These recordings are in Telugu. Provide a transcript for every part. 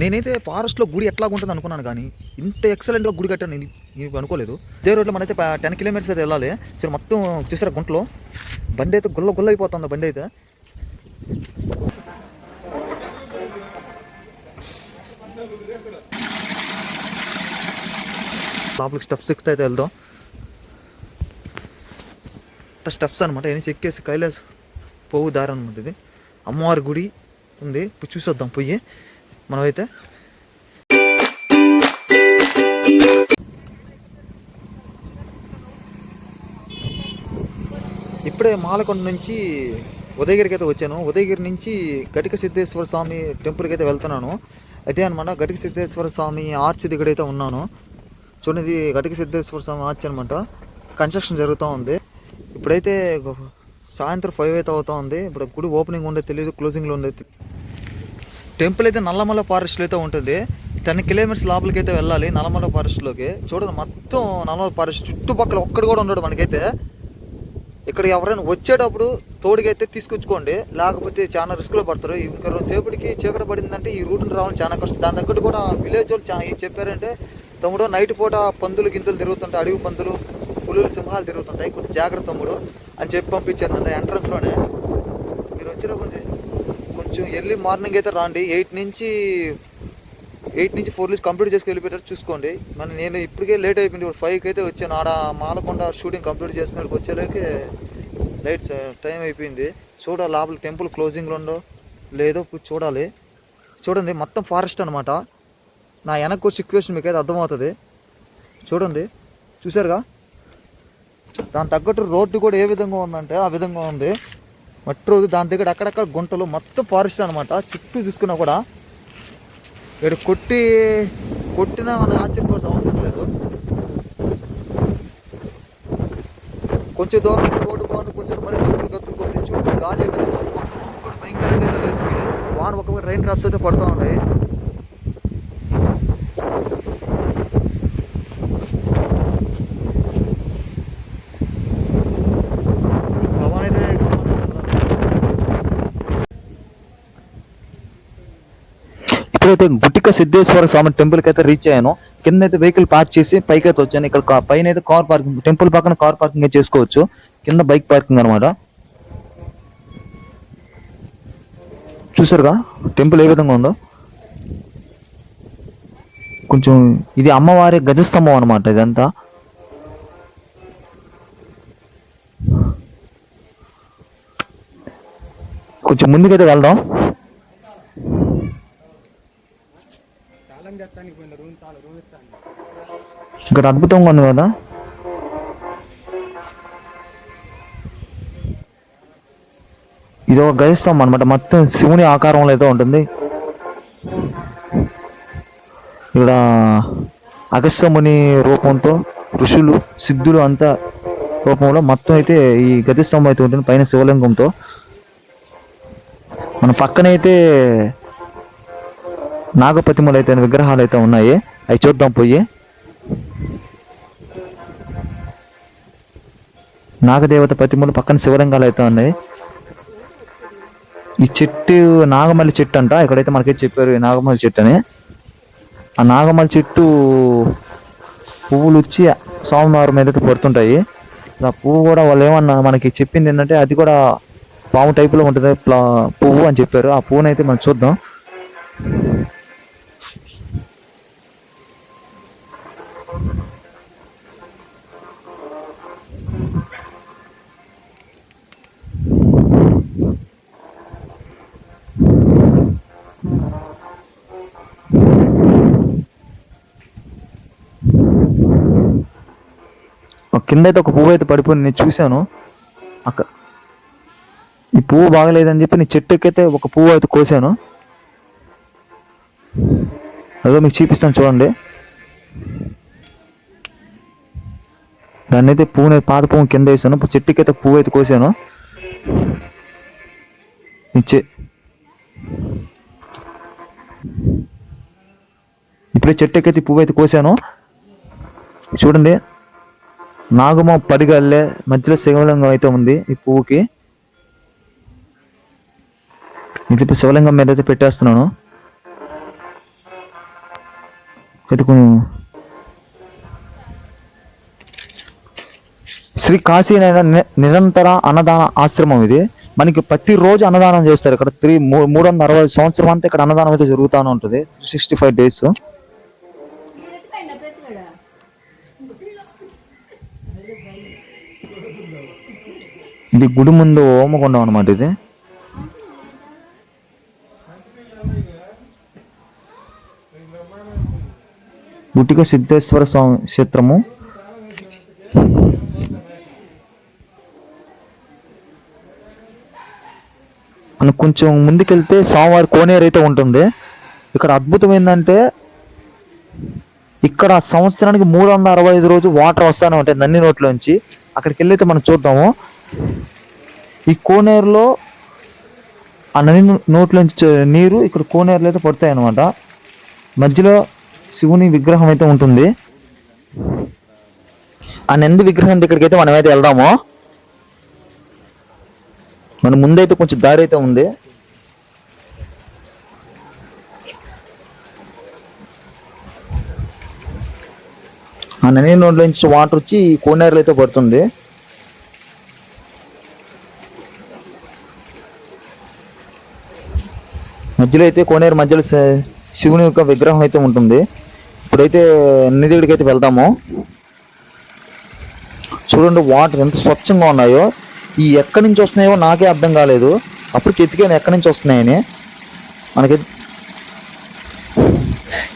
నేనైతే ఫారెస్ట్లో గుడి ఎట్లా ఉంటుంది అనుకున్నాను కానీ ఇంత ఎక్సలెంట్గా గుడి కట్టాను నేను. నేను అనుకోలేదు. ఇదే రోడ్లో మనైతే టెన్ కిలోమీటర్స్ అయితే వెళ్ళాలి. సరే మొత్తం చూసారా గుంటలో? బండి అయితే గుల్ల గుల్ల అయిపోతుంది బండి అయితే. లోపలికి స్టెప్స్ ఎక్కితే అయితే వెళ్దాం. స్టెప్స్ అనమాట ఎన్ని ఎక్కేసి కైలాస్ పోవు దారి అనమాట ఇది. అమ్మవారి గుడి ఉంది. ఇప్పుడు చూసొద్దాం పోయి. మనమైతే? ఇప్పుడే మాలకొండ నుంచి ఉదయగిరికి అయితే వచ్చాను. ఉదయగిరి నుంచి గటిక సిద్ధేశ్వర స్వామి టెంపుల్కి అయితే వెళ్తున్నాను. అయితే అనమాట గటిక సిద్ధేశ్వర స్వామి ఆర్చ్ దగ్గరైతే ఉన్నాను. చూడండి ఇది గటిక సిద్ధేశ్వర స్వామి ఆర్చ్ అనమాట కన్స్ట్రక్షన్ జరుగుతూ ఉంది. ఇప్పుడైతే సాయంత్రం ఫైవ్ అయితే అవుతా ఉంది. ఇప్పుడు గుడి ఓపెనింగ్ ఉండే తెలియదు క్లోజింగ్లో ఉండే టెంపుల్ అయితే నల్లమల ఫారెస్ట్లో అయితే ఉంటుంది. టెన్ కిలోమీటర్స్ లోపలికి అయితే వెళ్ళాలి నల్లమల ఫారెస్ట్లోకి చూడండి మొత్తం నల్లమల ఫారెస్ట్ చుట్టుపక్కల ఒక్కడు కూడా ఉండడు మనకైతే. ఇక్కడ ఎవరైనా వచ్చేటప్పుడు తోడుగైతే తీసుకొచ్చుకోండి. లేకపోతే చాలా రిస్క్లో పడతారు. ఇంకా రెండు సేపటికి చీకటి పడిందంటే ఈ రూట్ని రావడం చాలా కష్టం. దాని దగ్గర కూడా విలేజ్ వాళ్ళు ఏం చెప్పారంటే తమ్ముడు నైట్ పూట పందులు గింతులు తిరుగుతుంటాయి. అడవి పందులు పులులు సింహాలు తిరుగుతుంటాయి. కొంచెం జాగ్రత్త తమ్ముడు అని చెప్పి పంపించారు అంటే ఎంట్రన్స్లోనే మీరు వచ్చినప్పుడు కొంచెం ఎర్లీ మార్నింగ్ అయితే రాండి. ఎయిట్ నుంచి ఎయిట్ నుంచి ఫోర్ నుంచి కంప్లీట్ చేసుకు వెళ్ళిపోయారు చూసుకోండి. మన నేను ఇప్పటికే లేట్ అయిపోయింది. ఇప్పుడు ఫైవ్కి అయితే వచ్చాను. ఆడ మాలకొండ షూటింగ్ కంప్లీట్ చేసుకునేకి వచ్చేలాకే లైట్స్ టైం అయిపోయింది. చూడాలి లోపల టెంపుల్ క్లోజింగ్లో ఉండో లేదో చూడాలి. చూడండి మొత్తం ఫారెస్ట్ అనమాట నా వెనక్కు సిచ్యువేషన్ మీకు అయితే అర్థమవుతుంది. చూడండి. చూసారుగా? దాని తగ్గట్టు రోడ్డు కూడా ఏ విధంగా ఉందంటే ఆ విధంగా ఉంది. మట్టి రోజు దాని దగ్గర అక్కడక్కడ గుంటలు మొత్తం ఫారెస్ట్ అనమాట చుట్టూ చూసుకున్నా కూడా ఇక్కడ కొట్టి కొట్టినా మనం ఆశ్చర్యపోవాల్సిన అవసరం లేదు. కొంచెం దూరం రోడ్డు బాగుంది కొంచెం మరి గతులు గతులు కొద్ది గాలి ఏ మొత్తం కూడా భయంకరంగా వేసుకుంది వాన ఒక రైన్ డ్రాప్స్ అయితే పడుతూ ఉన్నాయి అయితే గుట్టిక సిద్ధేశ్వర స్వామి టెంపుల్కి అయితే రీచ్ అయ్యాను. కింద అయితే వెహికల్ పార్క్ చేసి పైకి అయితే వచ్చాను. ఇక్కడ పైన అయితే కార్ పార్కింగ్ టెంపుల్ పక్కన కార్ పార్కింగ్ చేసుకోవచ్చు. కింద బైక్ పార్కింగ్ అనమాట చూసారుగా? టెంపుల్ ఏ విధంగా ఉందో? కొంచెం ఇది అమ్మవారి గజస్తంభం అనమాట ఇదంతా. కొంచెం ముందుకైతే వెళ్దాం. ఇక్కడ అద్భుతంగా ఉంది కదా? ఇది ఒక గజస్తంభం అనమాట మొత్తం శివుని ఆకారంలో అయితే ఉంటుంది. ఇక్కడ అగస్త్యముని రూపంతో ఋషులు సిద్ధులు అంతా రూపంలో మొత్తం అయితే ఈ గతిస్తంభం అయితే ఉంటుంది పైన శివలింగంతో. మన పక్కనైతే నాగపతిమలు అయితే విగ్రహాలు అయితే ఉన్నాయి. అవి చూద్దాం పోయి. నాగదేవత ప్రతిమలు పక్కన శివలింగాలు అయితే ఉన్నాయి. ఈ చెట్టు నాగమల్లి చెట్టు అంట. ఇక్కడైతే మనకి చెప్పారు? ఈ నాగమల్లి చెట్టు అని. ఆ నాగమల్లి చెట్టు పువ్వులు వచ్చి సోమవారం మీద పడుతుంటాయి. ఆ పువ్వు కూడా వాళ్ళు ఏమన్నా మనకి చెప్పింది ఏంటంటే అది కూడా పాము టైపులో ఉంటుంది ప్లా- పువ్వు అని చెప్పారు. ఆ పువ్వునైతే మనం చూద్దాం. కింద అయితే ఒక పువ్వు అయితే పడిపోయింది. నేను చూశాను. అక్క ఈ పువ్వు బాగలేదని చెప్పి నేను చెట్టు ఎక్కైతే ఒక పువ్వు అయితే కోసాను. అదో మీకు చూపిస్తాను చూడండి. దాన్ని అయితే పువ్వుని పాత పువ్వు కింద వేసాను. ఇప్పుడు చెట్టుకి పువ్వు అయితే కోసాను. ఈ ఇప్పుడే చెట్టుకైతే పువ్వు అయితే కోసాను. చూడండి. నాగమ పడిగల్లే మధ్యలో శివలింగం అయితే ఉంది ఈ పువ్వుకి. ఇది ఇప్పుడు శివలింగం మీద అయితే పెట్టేస్తున్నాను. శ్రీ కాశీ నిరంతర అన్నదాన ఆశ్రమం ఇది. మనకి ప్రతిరోజు అన్నదానం చేస్తారు. ఇక్కడ త్రీ మూ- మూడు వందల అరవై సంవత్సరం అంతా ఇక్కడ అన్నదానం అయితే జరుగుతూనే ఉంటుంది. Sixty five days. ఇది గుడి ముందు ఓమకొండం అనమాట ఇది. గుటిక సిద్ధేశ్వర స్వామి క్షేత్రము. మనం కొంచెం ముందుకెళ్తే స్వామివారి కోనేరు అయితే ఉంటుంది. ఇక్కడ అద్భుతం ఏంటంటే ఇక్కడ సంవత్సరానికి మూడు వందల అరవై ఐదు రోజు వాటర్ వస్తానే ఉంటాయి నన్ని నోట్లోంచి. అక్కడికి వెళ్ళైతే మనం చూద్దాము. ఈ కోనేరులో ఆ నది నోట్లోంచి నీరు ఇక్కడ కోనేరులో అయితే పడతాయి అన్నమాట మధ్యలో శివుని విగ్రహం అయితే ఉంటుంది. ఆ నంది విగ్రహం దగ్గరికి అయితే మనమైతే వెళ్దాము. మన ముందైతే కొంచెం దారి అయితే ఉంది. ఆ నది నోట్లోంచి వాటర్ వచ్చి ఈ కోనేరులో అయితే పడుతుంది. మధ్యలో అయితే కోనేరు మధ్యలో శివుని యొక్క విగ్రహం అయితే ఉంటుంది. ఇప్పుడైతే నిధిగుడికి అయితే వెళ్దాము. చూడండి వాటర్ ఎంత స్వచ్ఛంగా ఉన్నాయో. ఈ ఎక్కడి నుంచి వస్తున్నాయో నాకే అర్థం కాలేదు. అప్పుడు ఎతికాను ఎక్కడి నుంచి వస్తున్నాయని. మనకి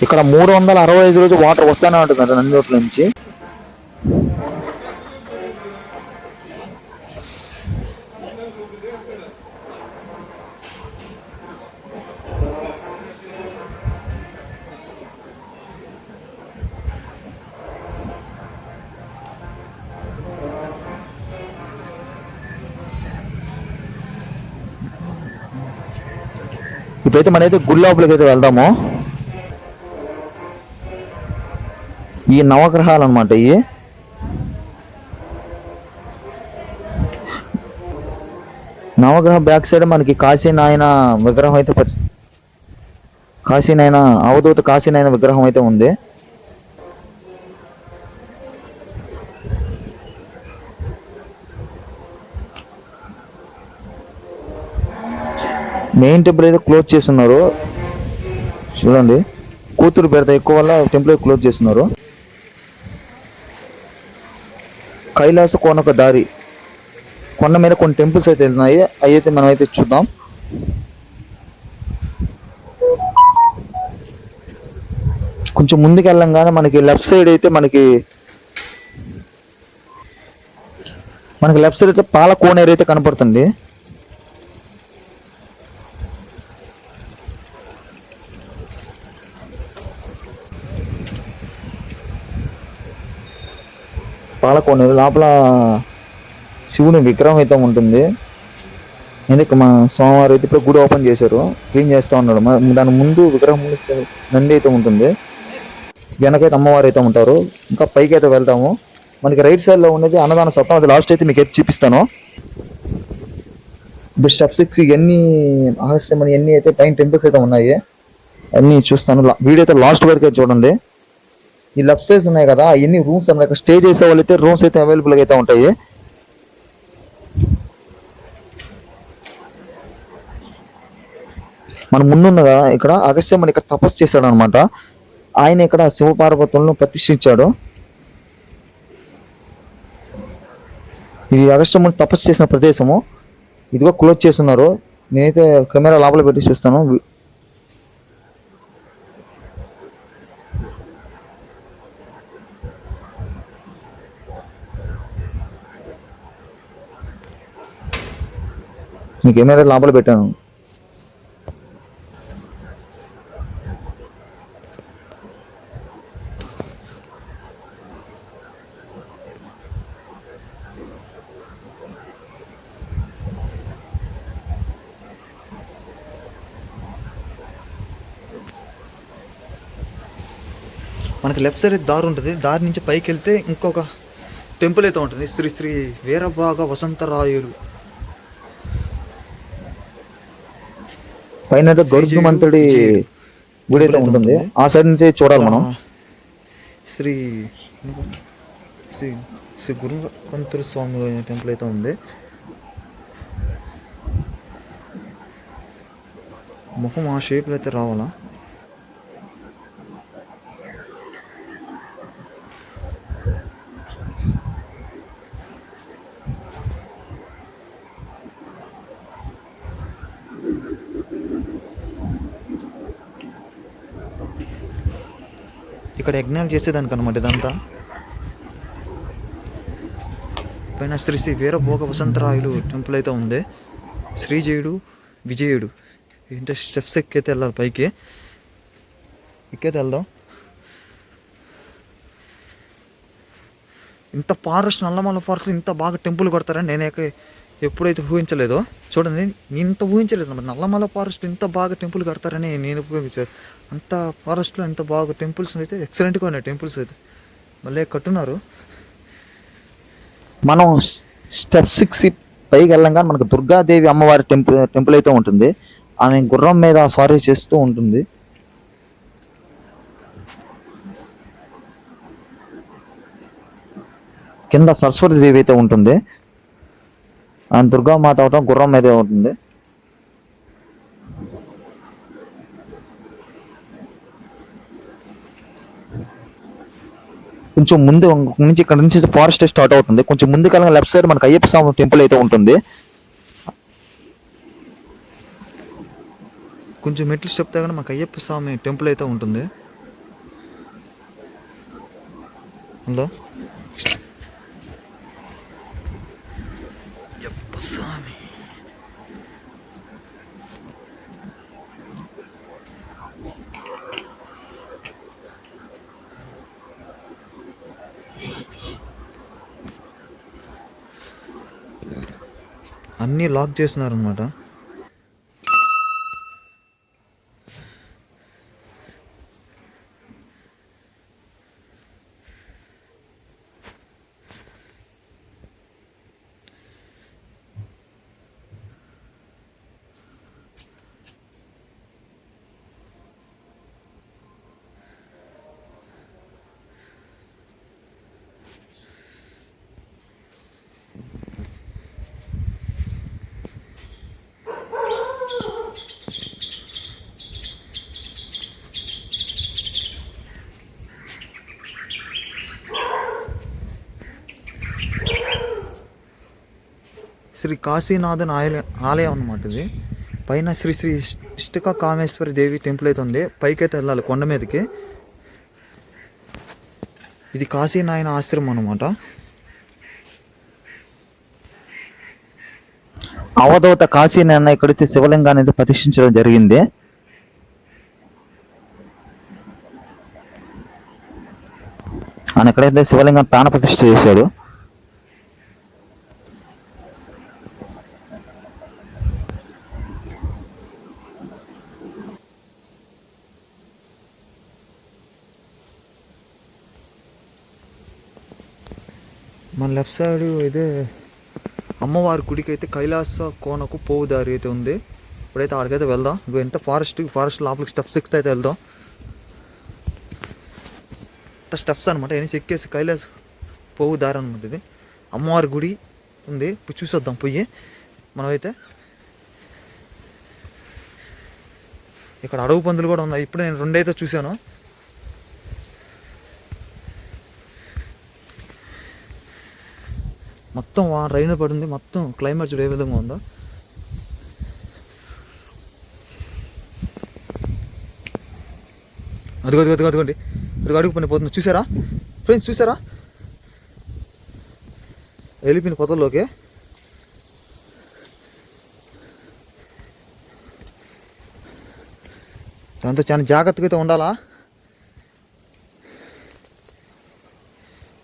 ఇక్కడ మూడు వందల అరవై ఐదు రోజు వాటర్ వస్తానే ఉంటుంది నందిలోట్ల నుంచి. ఇప్పుడైతే మనైతే గుడి లోపలికి అయితే వెళ్దాము. ఈ నవగ్రహాలు అనమాట ఇవి. నవగ్రహ బ్యాక్ సైడ్ మనకి కాశీనాయన విగ్రహం అయితే కాశీనాయన అవధూత కాశీనాయన విగ్రహం అయితే ఉంది. మెయిన్ టెంపుల్ అయితే క్లోజ్ చేస్తున్నారు చూడండి కూతురు పెడతా ఎక్కువ వల్ల టెంపుల్ క్లోజ్ చేస్తున్నారు. కైలాస కోనక దారి కొండ మీద కొన్ని టెంపుల్స్ అయితే వెళ్తున్నాయి. అవి అయితే మనం అయితే చూద్దాం. కొంచెం ముందుకు వెళ్ళంగానే మనకి లెఫ్ట్ సైడ్ అయితే మనకి మనకి లెఫ్ట్ సైడ్ అయితే పాల కోనేరు అయితే కనపడుతుంది. పాలకొండ లోపల శివుని విగ్రహం అయితే ఉంటుంది. ఎందుకు మా సోమవారం అయితే ఇప్పుడు గుడి ఓపెన్ చేశారు. క్లీన్ చేస్తూ ఉన్నాడు. దాని ముందు విగ్రహం ముందు నంది అయితే ఉంటుంది. వెనకైతే అమ్మవారు అయితే ఉంటారు. ఇంకా పైకి అయితే వెళ్తాము. మనకి రైట్ సైడ్లో ఉండేది అన్నదాన సత్వం అది లాస్ట్ అయితే మీకు అయితే చూపిస్తాను. ఇప్పుడు స్టెప్ సిక్స్ ఇవన్నీ ఆలస్యం అని అయితే పైన టెంపుల్స్ అయితే ఉన్నాయి. అన్నీ చూస్తాను. వీడియో అయితే లాస్ట్ వరకు చూడండి. ఈ లెఫ్ట్ సైడ్స్ ఉన్నాయి కదా ఎన్ని రూమ్స్ అన్నమాట స్టే చేసే వాళ్ళు అయితే రూమ్స్ అయితే అవైలబుల్ అయితే ఉంటాయి. మన ముందున్న కదా ఇక్కడ అగస్త్యమని ఇక్కడ తపస్సు చేశాడు అనమాట ఆయన ఇక్కడ శివపార్వతులను ప్రతిష్ఠించాడు. ఇది అగస్త్యముని తపస్సు చేసిన ప్రదేశము. ఇదిగో క్లోజ్ చేస్తున్నారు. నేనైతే కెమెరా లోపల పెట్టి చూస్తాను. మీ కెమెరా లోపల పెట్టాను. మనకి లెఫ్ట్ సైడ్ దారి ఉంటుంది. దారి నుంచి పైకి వెళ్తే ఇంకొక టెంపుల్ అయితే ఉంటుంది. శ్రీ శ్రీ వీరభాగ వసంతరాయులు. పైన గరుత్మంతుడి గుడి అయితే ఉంటుంది. ఆ సైడ్ నుంచి చూడాలి మనం. శ్రీ శ్రీ శ్రీ గురుకంతుల స్వామి టెంపుల్ అయితే ఉంది. ముఖం ఆ షేప్లో అయితే రావాలా? ఇక్కడ యజ్ఞాలు చేసేదానికి అనమాట ఇదంతా. పైన శ్రీ శ్రీ వీరభోగ వసంతరాయుడు టెంపుల్ అయితే ఉంది. శ్రీజయుడు విజయుడు. ఏంటంటే స్టెప్స్ ఎక్కైతే వెళ్ళాలి పైకి. ఎక్కైతే వెళ్దాం. ఇంత ఫారెస్ట్ నల్లమల్ల ఫారెస్ట్ ఇంత బాగా టెంపుల్ కొడతారని నేను ఎక్కడ ఎప్పుడైతే ఊహించలేదో. చూడండి నేను ఇంత ఊహించలేదు అన్నమాట నల్లమల్ల ఫారెస్ట్ ఇంత బాగా టెంపుల్ కడతారని నేను అంత ఫారెస్ట్లో ఎంత బాగా టెంపుల్స్ అయితే ఎక్సలెంట్గా ఉన్నాయి టెంపుల్స్ అయితే. మళ్ళీ కట్టున్నారు. మనం స్టెప్ సిక్స్ పైకి వెళ్ళంగా మనకు దుర్గాదేవి అమ్మవారి టెంపుల్ టెంపుల్ అయితే ఉంటుంది. ఆమె గుర్రం మీద స్వారీ చేస్తూ ఉంటుంది. కింద సరస్వతి దేవి అయితే ఉంటుంది. ఆమె దుర్గామాత అవటం గుర్రం మీదే ఉంటుంది. కొంచెం ముందు నుంచి ఇక్కడ నుంచి ఫారెస్ట్ స్టార్ట్ అవుతుంది. కొంచెం ముందు కాలంగా లెఫ్ట్ సైడ్ మనకు అయ్యప్ప స్వామి టెంపుల్ అయితే ఉంటుంది. కొంచెం మెట్లు స్టెప్ దగ్గర మాకు అయ్యప్ప స్వామి టెంపుల్ అయితే ఉంటుంది. హలో? అయ్యప్ప స్వామి. అన్నీ లాక్ చేస్తున్నారనమాట శ్రీ కాశీనాథన్ ఆలయ ఆలయం అనమాట ఇది. పైన శ్రీ శ్రీ ఇష్టక కామేశ్వరి దేవి టెంపుల్ అయితే ఉంది. పైకైతే వెళ్ళాలి కొండ మీదకి. ఇది కాశీనాయన ఆశ్రమం అనమాట అవధూత కాశీ నాన్న ఇక్కడైతే శివలింగాన్ని అయితే ప్రతిష్ఠించడం జరిగింది. ఆయన ఎక్కడైతే శివలింగం ప్రాణ ప్రతిష్ఠ చేశాడు మన లెఫ్ట్ ఒకసారి అయితే అమ్మవారి గుడికి అయితే కైలాస కోనకు పోవు దారి అయితే ఉంది. ఇప్పుడైతే ఆడికైతే వెళ్దాం. ఇంకో ఎంత ఫారెస్ట్ ఫారెస్ట్ లోపలికి స్టెప్స్ ఎక్కితే అయితే వెళ్దాం. స్టెప్స్ అనమాట ఎన్ని ఎక్కేసి కైలాస పోవు దారి అనమాట ఇది. అమ్మవారి గుడి ఉంది. ఇప్పుడు చూసొద్దాం. పోయి మనమైతే ఇక్కడ అడవి పందులు కూడా ఉన్నాయి. ఇప్పుడు నేను రెండైతే చూశాను. మొత్తం వా రైన్ పడింది. మొత్తం క్లైమేట్ చూడు ఏ విధంగా ఉందో. అదిగో అదిగో అదిగో అదిగోండి. అదిగో అడుగు పని పోతుంది. చూసారా? ఫ్రెండ్స్ చూసారా? వెళ్ళిపోయిన పొదల్లోకి దాంతో చాలా జాగ్రత్తగా అయితే ఉండాలా?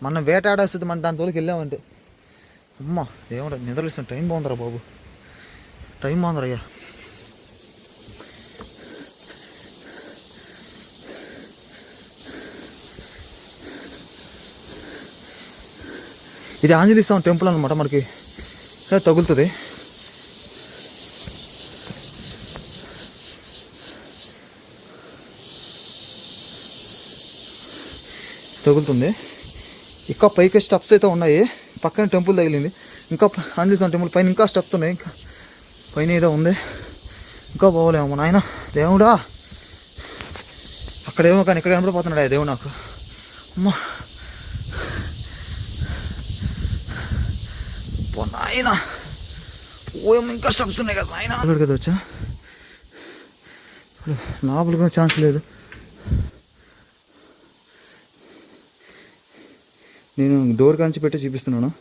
మనం వేటాడాల్సింది మన దాని తోలికి వెళ్ళామంటే. అమ్మ ఏమంటారు నిద్రలేసిన టైం బాగుందిరా బాబు. టైం బాగుందిరయ్యా. ఇది ఆంజనేయ స్వామి టెంపుల్ అనమాట మనకి. తగులుతుంది. తగులుతుంది. ఇంకా పైకి స్టెప్స్ అయితే ఉన్నాయి. పక్కన టెంపుల్ తగిలింది. ఇంకా ప- ఆంజనేయ టెంపుల్ పైన ఇంకా స్టెప్స్ ఉన్నాయి. ఇంకా పైన ఏదో ఉంది. ఇంకా పోవలేము నాయన. దేవుడా! అక్కడేమో కానీ ఇక్కడ కనపడిపోతున్నాడు ఆ దేవుడు నాకు. అమ్మా! పో నాయన! ఓయమ్మ ఇంకా స్టెప్స్ ఉన్నాయి కదా నాయన. అక్కడికి వచ్చా. లోపలికి కూడా ఛాన్స్ లేదు. నేను డోర్ కాంచి పెట్టి చూపిస్తున్నాను.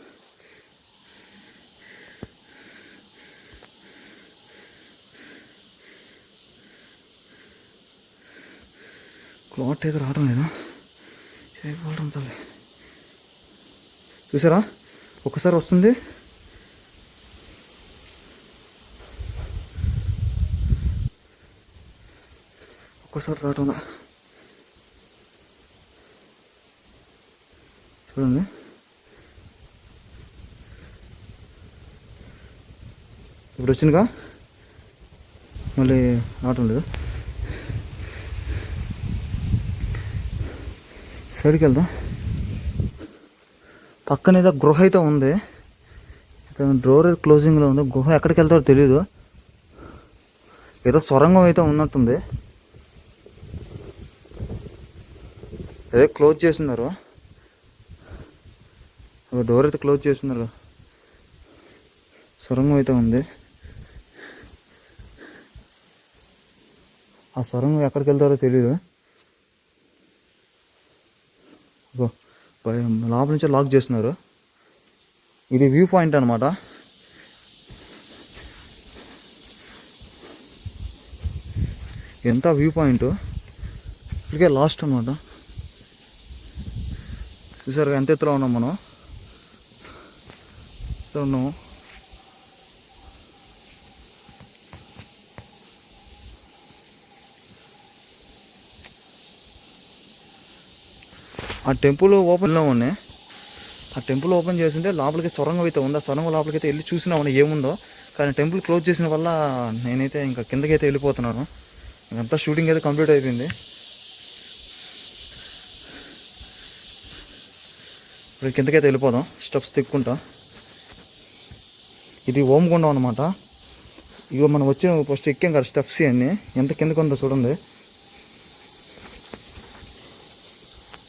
క్లాట్ అయితే రావడం లేదా? చేయకపోవడం తల్లి? చూసారా? ఒకసారి వస్తుంది. ఒక్కసారి రావడం చూడండి ఇప్పుడు వచ్చిందిగా? మళ్ళీ రావటం లేదు సైడ్కి వెళ్దాం. పక్కన ఏదో గృహ అయితే ఉంది. డోర్ క్లోజింగ్లో ఉంది. గుహ ఎక్కడికి వెళ్తారో తెలియదు ఏదో సొరంగం అయితే ఉన్నట్టుంది. అదే క్లోజ్ చేస్తున్నారు. డోర్ అయితే క్లోజ్ చేస్తున్నారు సొరంగం అయితే ఉంది. ఆ సొరంగం ఎక్కడికి వెళ్తారో తెలియదు లోపల నుంచి లాక్ చేస్తున్నారు. ఇది వ్యూ పాయింట్ అనమాట ఎంత వ్యూ పాయింట్ ఇప్పటికే లాస్ట్ అనమాట చూసారు ఎంత ఎత్తులో ఉన్నాం మనం? ఎత్తులో ఆ టెంపుల్ ఓపెన్లో ఉన్నాయి ఆ టెంపుల్ ఓపెన్ చేస్తుంటే లోపలికి సొరంగం అయితే ఉంది. ఆ సొరంగం లోపలికి అయితే వెళ్ళి చూసినామని ఏముందో. కానీ టెంపుల్ క్లోజ్ చేసిన వల్ల నేనైతే ఇంకా కిందకైతే వెళ్ళిపోతున్నాను. ఇంకంతా షూటింగ్ అయితే కంప్లీట్ అయిపోయింది. ఇప్పుడు కిందకైతే వెళ్ళిపోదాం. స్టెప్స్ తిక్కుంటా ఇది ఓమగుండం అనమాట ఇగో మనం వచ్చిన ఫస్ట్ ఎక్కాం కదా స్టెప్స్ ఇవన్నీ. ఎంత కిందకు ఉందో చూడండి.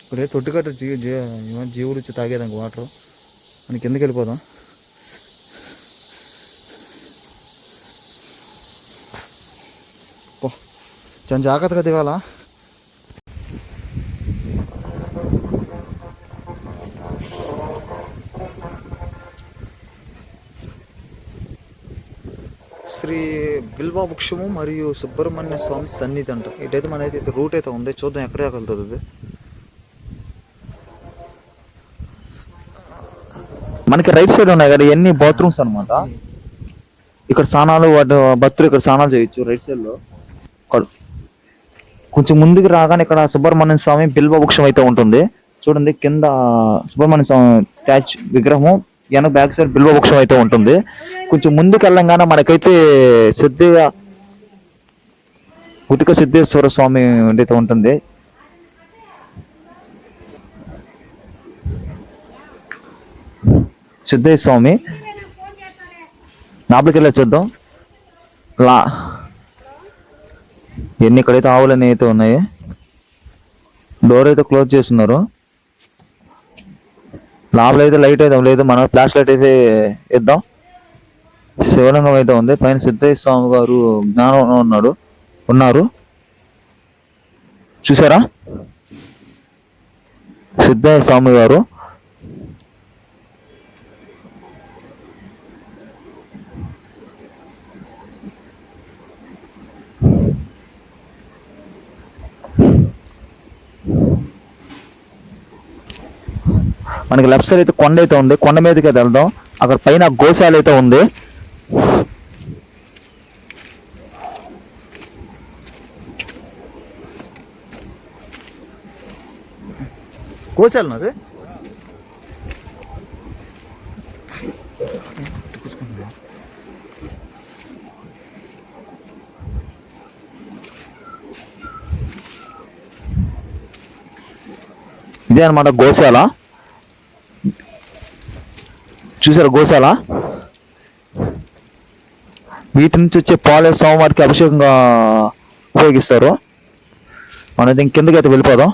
ఇప్పుడే తొట్టుకట్ట జీ జీ జీవులు వచ్చి తాగేదానికి వాటర్ మనం కిందకి వెళ్ళిపోదాం. చాలా జాగ్రత్తగా దిగాలా? శ్రీ బిల్వ వృక్షము మరియు సుబ్రహ్మణ్య స్వామి సన్నిధి అంట. ఇటైతే మన అయితే రూట్ అయితే ఉంది. చూద్దాం ఎక్కడ దాకా వెళ్తుంది మనకి రైట్ సైడ్ ఉన్నాయి కదా ఇవన్నీ బాత్రూమ్స్ అనమాట ఇక్కడ స్నానాలు వాటి భక్తులు ఇక్కడ స్నానాలు చేయొచ్చు రైట్ సైడ్లో. కొంచెం ముందుకు రాగానే ఇక్కడ సుబ్రహ్మణ్య స్వామి బిల్వ వృక్షం అయితే ఉంటుంది. చూడండి కింద సుబ్రహ్మణ్య స్వామి ట్యాచ్ విగ్రహం వెనక బ్యాక్ సైడ్ బిల్వ వృక్షం అయితే ఉంటుంది. కొంచెం ముందుకు వెళ్ళంగానే మనకైతే సిద్ధిగా గుటిక సిద్ధేశ్వర స్వామి అయితే ఉంటుంది. సిద్ధయ్య స్వామి లోపలికి వెళ్ళి చూద్దాం. లా ఎన్ని ఇక్కడైతే ఆవులన్నీ అయితే ఉన్నాయి. డోర్ అయితే క్లోజ్ చేస్తున్నారు. లోపల అయితే లైట్ అయితే లేదు. మనం ఫ్లాష్ లైట్ అయితే ఇద్దాం. శివలింగం అయితే ఉంది. పైన సిద్ధయ్య స్వామి గారు జ్ఞానం ఉన్నాడు. ఉన్నారు. చూసారా? సిద్ధయ్య స్వామి గారు. మనకి లెఫ్ట్ సైడ్ అయితే కొండ అయితే ఉంది. కొండ మీదకి అయితే వెళ్దాం. అక్కడ పైన గోశాల అయితే ఉంది. కోసాలు నాది. ఇదే అనమాట గోశాల. చూసారా గోశాల? వీటి నుంచి వచ్చే పాలే సోమవారికి అభిషేకంగా ఉపయోగిస్తారు. మనది కిందకి అయితే వెళ్ళిపోదాం.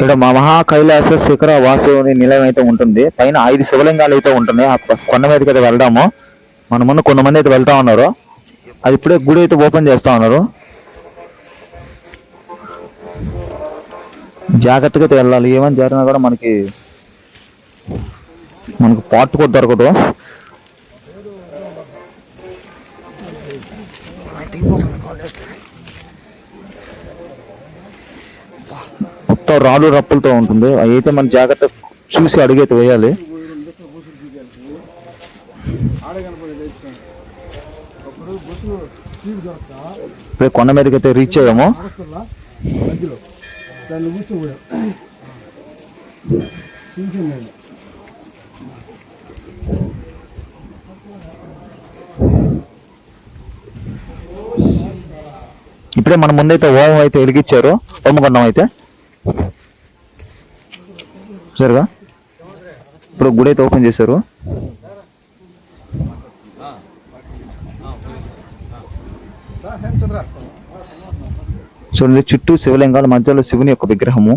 ఇక్కడ మహా కైలాస శిఖర వాసుని నిలయం అయితే ఉంటుంది. పైన ఐదు శివలింగాలు అయితే ఉంటున్నాయి. ఆ కొండ మీదకి అయితే వెళ్దాము. మన ముందు కొంతమంది అయితే వెళ్తా ఉన్నారు. అది ఇప్పుడే గుడి అయితే ఓపెన్ చేస్తా ఉన్నారు. జాగ్రత్తగా అయితే వెళ్ళాలి. ఏమని జరిగినా కూడా మనకి మనకు పార్ట్ కూడా దొరకదు. మొత్తం రాళ్ళు రప్పులతో ఉంటుంది. అవి అయితే మన జాగ్రత్త చూసి అడుగైతే వేయాలి. రేపు కొండ మీదకి అయితే రీచ్ అయ్యాము. ఇప్పుడే మన ముందైతే ఓం అయితే వెలిగించారు. ఓమగండం అయితే చూసారుగా ఇప్పుడు గుడి అయితే ఓపెన్ చేశారు. చూడండి చుట్టూ శివలింగాల మధ్యలో శివుని యొక్క విగ్రహము.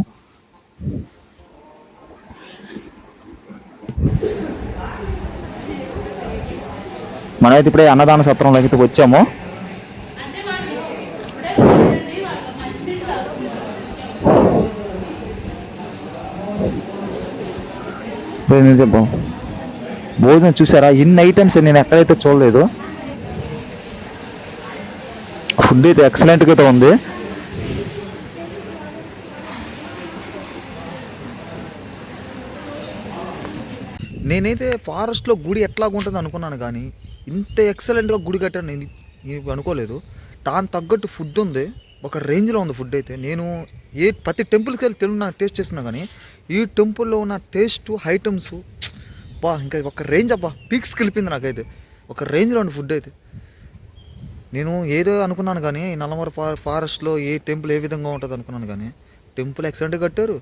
మనమైతే ఇప్పుడే అన్నదాన సత్రంలోకి అయితే వచ్చాము ఇప్పుడు నేను చెప్పాం భోజనం చూసారా? ఇన్ని ఐటమ్స్ నేను ఎక్కడైతే చూడలేదు. ఫుడ్ అయితే ఎక్సలెంట్గా అయితే ఉంది. నేనైతే ఫారెస్ట్లో గుడి ఎట్లాగుంటుంది అనుకున్నాను కానీ ఇంత ఎక్సలెంట్గా గుడి కట్టాను నేను నేను అనుకోలేదు. దాని తగ్గట్టు ఫుడ్ ఉంది. ఒక రేంజ్లో ఉంది ఫుడ్ అయితే. నేను ఏ ప్రతి టెంపుల్కి వెళ్ళి తెలుగు నాకు టేస్ట్ చేస్తున్నా కానీ ఈ టెంపుల్లో ఉన్న టేస్ట్ ఐటమ్స్ బా ఇంకా ఒక రేంజ్ అబ్బా పీక్స్ కలిపింది నాకైతే. ఒక రేంజ్లో ఉంది ఫుడ్ అయితే. నేను ఏదో అనుకున్నాను కానీ ఈ నల్లమర ఫారెస్ట్లో ఏ టెంపుల్ ఏ విధంగా ఉంటుంది అనుకున్నాను కానీ టెంపుల్ ఎక్సలెంట్ కట్టారు.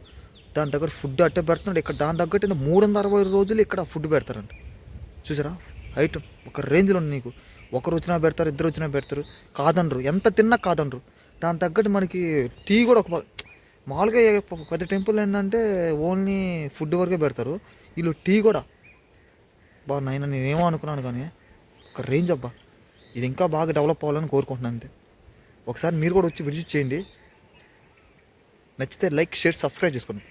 దాని దగ్గర ఫుడ్ అట్టే పెడుతున్నాడు. ఇక్కడ దాని తగ్గట్టు మూడు వందల అరవై రోజులు ఇక్కడ ఫుడ్ పెడతారంట. చూసారా? ఐటమ్ ఒక రేంజ్లో ఉంది నీకు. ఒకరు వచ్చినా పెడతారు ఇద్దరు వచ్చినా పెడతారు. కాదనరు ఎంత తిన్నా కాదనరు దాని తగ్గట్టు మనకి టీ కూడా ఒక మామూలుగా పెద్ద టెంపుల్ ఏంటంటే ఓన్లీ ఫుడ్ వరకే పెడతారు. వీళ్ళు టీ కూడా. బా నాయన నేనేమో అనుకున్నాను కానీ ఒక రేంజ్ అబ్బా. ఇది ఇంకా బాగా డెవలప్ అవ్వాలని కోరుకుంటున్నాను అంతే. ఒకసారి మీరు కూడా వచ్చి విజిట్ చేయండి. నచ్చితే లైక్ షేర్ సబ్స్క్రైబ్ చేసుకోండి.